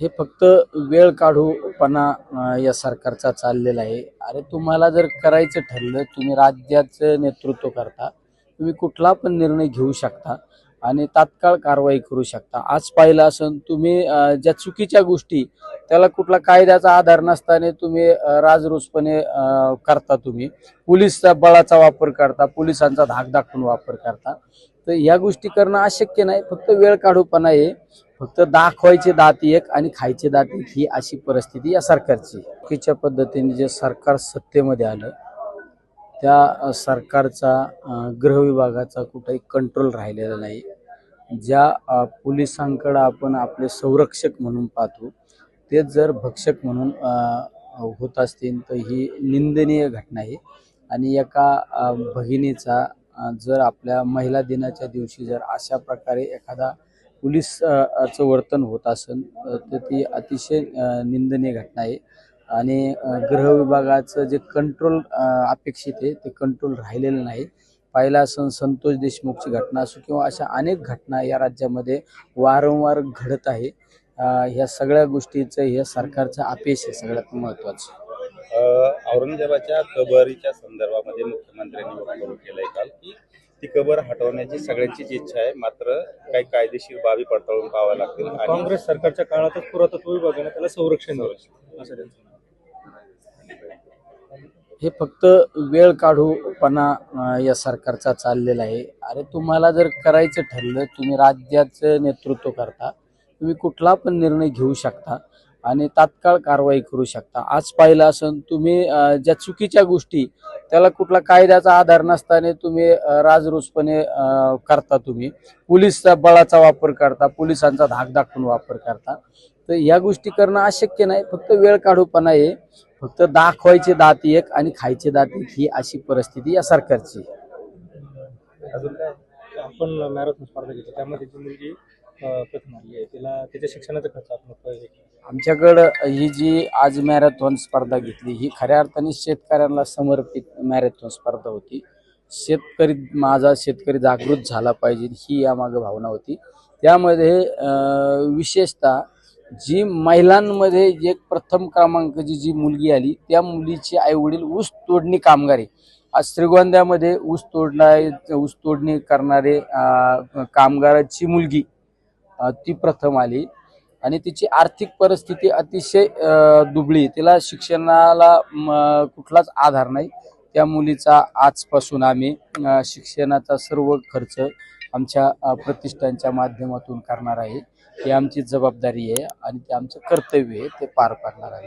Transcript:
हे फक्त वेळ काढूपणा या सरकारचा चाललेला आहे. अरे तुम्हाला जर करायचं ठरलं तुम्ही राज्याचं नेतृत्व करता तुम्ही कुठला पण निर्णय घेऊ शकता आणि तात्काळ कारवाई करू शकता. आज पाहिलं असून तुम्ही ज्या चुकीच्या गोष्टी त्याला कुठला कायद्याचा आधार नसताना तुम्ही राजरोसपणे करता तुम्ही. पोलिसचा बळाचा वापर करता पोलिसांचा धाक दाखवून वापर करता. तर या गोष्टी करणं अशक्य नाही फक्त वेळ काढूपणा आहे. फक्त दाखवायचे दात एक आणि खायचे दात एक ही अशी परिस्थिती या सरकारची. चुकीच्या पद्धतीने जे सरकार सत्तेमध्ये आलं त्या सरकारचा गृहविभागाचा गृह विभागाचा कुठेही कंट्रोल राहिलेला नाही. ज्या पोलिसांकडं आपण आपले संरक्षक म्हणून पाहतो ते जर भक्षक म्हणून होत असतील तर ही निंदनीय घटना आहे. आणि एका भगिनीचा जर आपल्या महिला दिनाच्या दिवशी जर अशा प्रकारे एखादा पोलीस चं वर्तन होत असेल तर ती अतिशय निंदनीय घटना आहे. आणि अ, गृह विभागाचं जे कंट्रोल अपेक्षित आहे ते कंट्रोल राहिलेलं नाही. पाहिलं असं संतोष देशमुखची घटना असो किंवा अशा अनेक घटना या राज्यामध्ये वारंवार घडत आहे. ह्या सगळ्या गोष्टीचं हे सरकारचं अपयश आहे सगळ्यात महत्त्वाचं. औरंगजेबाच्या कबरीच्या संदर्भामध्ये मुख्यमंत्र्यांनी वक्तव्य केलंय काल की ती कबर हटवण्याची सगळ्यांचीच इच्छा आहे. मात्र काही कायदेशीर बाबी पडताळून पाहाव्या लागतील आणि काँग्रेस सरकारच्या काळातच पुरातत्व विभागाने त्याला संरक्षण दिलं असं त्यांचं म्हणणं. हे फक्त वेळ काढूपणा अं, या सरकारचा चाललेला आहे. अरे तुम्हाला जर करायचं ठरलं तुम्ही राज्याचं नेतृत्व करता तुम्ही कुठला पण निर्णय घेऊ शकता आणि तात्काळ कारवाई करू शकता. आज पाहिलं असून तुम्ही अं, ज्या चुकीच्या गोष्टी त्याला कुठला कायद्याचा आधार नसताना तुम्ही राजरूसपणे करता तुम्ही. पोलीसचा बळाचा वापर करता पोलिसांचा धाक दाखवून वापर करता. तर या गोष्टी करणं अशक्य नाही. फक्त वेळ काढूपणा आहे. फक्त दाखवायचे दात एक आणि खायचे दात एक ही अशी परिस्थिती या सरकारची अजून काय? आपण मॅरेथॉन स्पर्धा घेतली त्यामध्ये जी मुलगी प्रथम आली आहे तिला त्याच्या शिक्षणाचा खर्च आपण आमच्याकडं ही जी आज मॅरेथॉन स्पर्धा घेतली ही खऱ्या अर्थाने शेतकऱ्यांना समर्पित मॅरेथॉन स्पर्धा होती. शेतकरी माझा शेतकरी जागृत झाला पाहिजे ही यामागं भावना होती. त्यामध्ये अं, विशेषतः जी महिलांमध्ये एक प्रथम क्रमांकची जी मुलगी आली त्या मुलीचे आईवडील ऊस तोडणी कामगारी आज श्रीगोंद्यामध्ये ऊस तोडणार ऊस तोडणी करणारे कामगाराची मुलगी ती प्रथम आली. आणि तिची आर्थिक परिस्थिती अतिशय दुबळी. तिला शिक्षणाला म, कुठलाच आधार नाही. त्या मुलीचा आजपासून आम्ही शिक्षणाचा सर्व खर्च आमच्या प्रतिष्ठानच्या माध्यमातून करणार आहे. ही आमची जबाबदारी आहे आणि ते आमचं कर्तव्य आहे ते पार पाडणार आहे.